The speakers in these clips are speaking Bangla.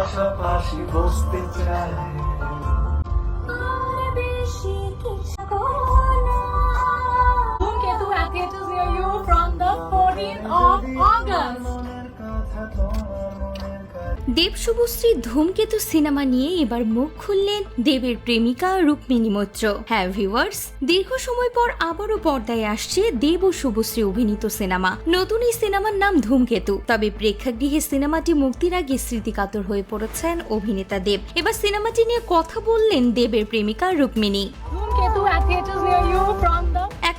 পাশাপাশি বসতে চায় Dhumketu has theatres near you from the 14th of August. দেব শুভশ্রী ধূমকেতু সিনেমা নিয়ে এবার মুখ খুললেন দেবের প্রেমিকা রুক্মিণী মৈত্র। হ্যাঁ ভিউয়ার্স, দীর্ঘ সময় পর আবারও পর্দায় আসছে দেব ও শুভশ্রী অভিনীত সিনেমা। নতুন এই সিনেমার নাম ধূমকেতু। তবে প্রেক্ষাগৃহে সিনেমাটি মুক্তির আগে স্মৃতিকাতর হয়ে পড়েছেন অভিনেতা দেব। এবার সিনেমাটি নিয়ে কথা বললেন দেবের প্রেমিকা রুক্মিণী।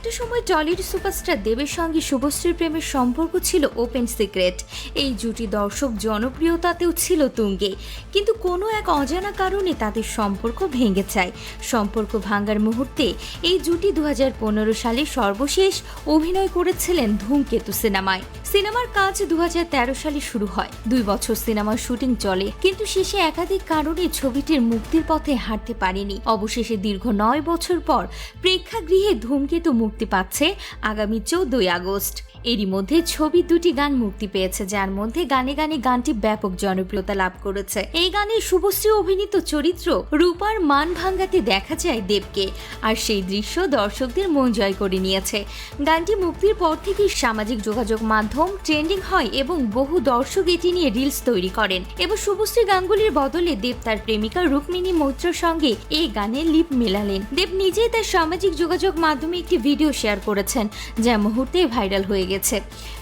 একটা সময় টলিউড সুপারস্টার দেবের সঙ্গে শুভশ্রীর প্রেমের সম্পর্ক ছিল ওপেন সিক্রেট। এই জুটি দর্শক জনপ্রিয়তাতেও ছিল তুঙ্গে। কিন্তু কোনো এক অজানা কারণে তাদের সম্পর্ক ভেঙে যায়। সম্পর্ক ভাঙার মুহূর্তে এই জুটি দুহাজার পনেরো সালে সর্বশেষ অভিনয় করেছিলেন ধূমকেতু সিনেমায়। সিনেমার কাজ দু হাজার তেরো সালে শুরু হয়। দুই বছর সিনেমার শুটিং চলে, কিন্তু শেষে একাধিক কারণে ছবিটির মুক্তির পথে হাঁটতে পারেনি। অবশেষে দীর্ঘ নয় বছর পর প্রেক্ষাগৃহে ধূমকেতু মুক্তি পাচ্ছে আগামী চৌদ্দই আগস্ট। এরই মধ্যে ছবি দুটি গান মুক্তি পেয়েছে, যার মধ্যে গানে গানে গানটি ব্যাপক জনপ্রিয়তা লাভ করেছে। এই গানে শুভশ্রী অভিনীত চরিত্র রূপার মান ভাঙ্গাতে দেখা যায় দেবকে, আর সেই দৃশ্য দর্শকদের মন জয় করে নিয়েছে। গানটি মুক্তির পর থেকেই সামাজিক যোগাযোগ মাধ্যম ট্রেন্ডিং হয় এবং বহু দর্শক এটি নিয়ে রিলস তৈরি করেন। এবং শুভশ্রী গাঙ্গুলির বদলে দেব তার প্রেমিকা রুক্মিণী মৈত্রর সঙ্গে এই গানে লিপ মেলালেন। দেব নিজেই তার সামাজিক যোগাযোগ মাধ্যমে একটি ভিডিও শেয়ার করেছেন, যা মুহূর্তে ভাইরাল হয়ে গেছে।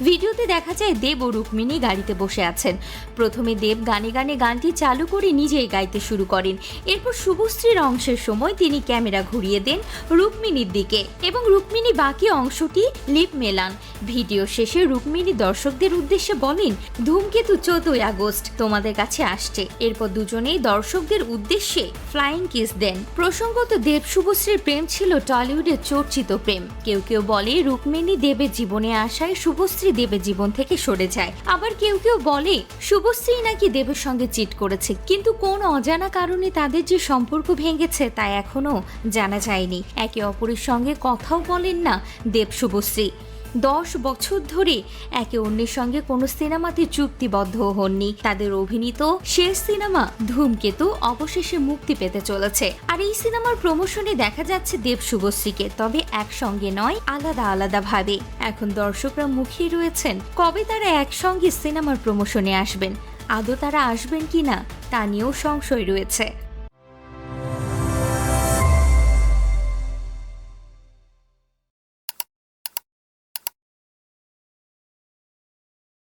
ভিডিওতে দেখা যায় দেব ও রুক্মিণী গাড়িতে বসে আছেন। প্রথমে দেব গানে গানে গানটি চালু করে নিজেই গাইতে শুরু করেন। এরপর শুভশ্রীর অংশের সময় তিনি ক্যামেরা ঘুরিয়ে দেন রুক্মিণীর দিকে এবং রুক্মিণী বাকি অংশটি লিপ মেলান। ভিডিও শেষে রুক্মিণী দর্শকদের উদ্দেশ্যে বলেন, ধূমকেতু চৌদ্দই আগস্ট তোমাদের কাছে আসছে। এরপর দুজনেই দর্শকদের উদ্দেশ্যে ফ্লাইং কিস দেন। প্রসঙ্গত দেব শুভশ্রীর প্রেম ছিল টলিউডের চর্চিত প্রেম। কেউ কেউ বলে, রুক্মিণী দেবের জীবনে আসায় শুভশ্রী দেবের জীবন থেকে সরে যায়। আবার কেউ কেউ বলে, শুভশ্রী নাকি দেবের সঙ্গে চিট করেছে। কিন্তু কোন অজানা কারণে তাদের যে সম্পর্ক ভেঙেছে তা এখনও জানা যায়নি। একে অপরের সঙ্গে কথাও বলেন না দেব শুভশ্রী। দশ বছর ধরে একে অন্যের সঙ্গে কোনো সিনেমাতে চুক্তিবদ্ধ হননি। তাদের অভিনীত শেষ সিনেমা ধূমকেতু অবশেষে মুক্তি পেতে চলেছে। আর এই সিনেমার প্রমোশনে দেখা যাচ্ছে দেব শুভশ্রীকে তবে একসঙ্গে নয়, আলাদা আলাদা ভাবে এখন দর্শকরা মুখিয়ে রয়েছেন, কবে তারা একসঙ্গে সিনেমার প্রমোশনে আসবেন, আদৌ তারা আসবেন কিনা তা নিয়েও সংশয় রয়েছে।